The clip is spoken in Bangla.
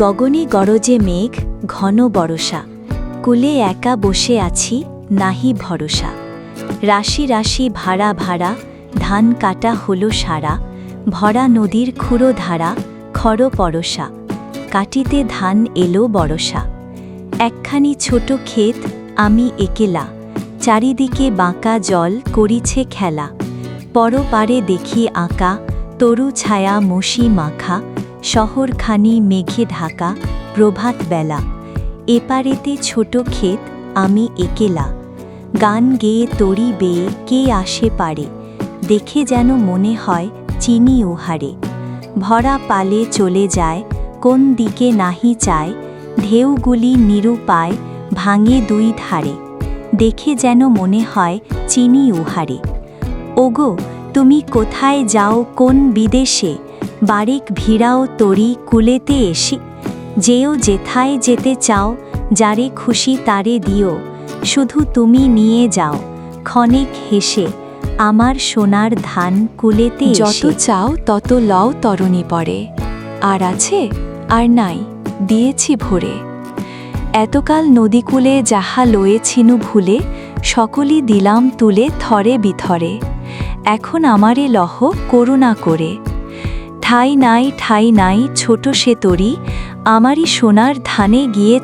গগনে গরজে মেঘ, ঘন বরষা। কুলে একা বসে আছি, নাহি ভরসা। রাশি রাশি ভাড়া ভাড়া, ধান কাটা হলো সারা। ভরা নদীর খুঁড়ো ধারা খড় পরশা কাটিতে ধান এলো বরষা একখানি ছোট ক্ষেত, আমি একেলা। চারিদিকে বাঁকা জল করিছে খেলা। পরপারে দেখি আঁকা, তরু ছায়া মশি মাখা। শহরখানি মেঘে ঢাকা, প্রভাত বেলা। এপারেতে ছোট ক্ষেত, আমি একেলা। গান গেয়ে তরি বেয়ে কে আসে পারে, দেখে যেন মনে হয় চিনি উহারে। ভরা পালে চলে যায়, কোন দিকে নাহি চায়, ঢেউগুলি নিরুপায় ভাঙে দুই ধারে। দেখে যেন মনে হয় চিনি উহারে। ওগো, তুমি কোথায় যাও, কোন বিদেশে? বারেক ভিড়াও তরি কুলেতে এসি। যেও যেথায় যেতে চাও, যারে খুশি তারে দিও। শুধু তুমি নিয়ে যাও, ক্ষণেক হেসে, আমার সোনার ধান কুলেতে যত চাও তত লও তরণী পড়ে আর আছে আর নাই, দিয়েছি ভরে। এতকাল নদীকূলে যাহা লয়েছিনু ভুলে সকলই দিলাম তুলে থরে বিথরে। এখন আমারে লহ করুণা করে। ঠাই নাই ঠাই নাই ছোট সে তরি আমারই সোনার ধানে গিয়ে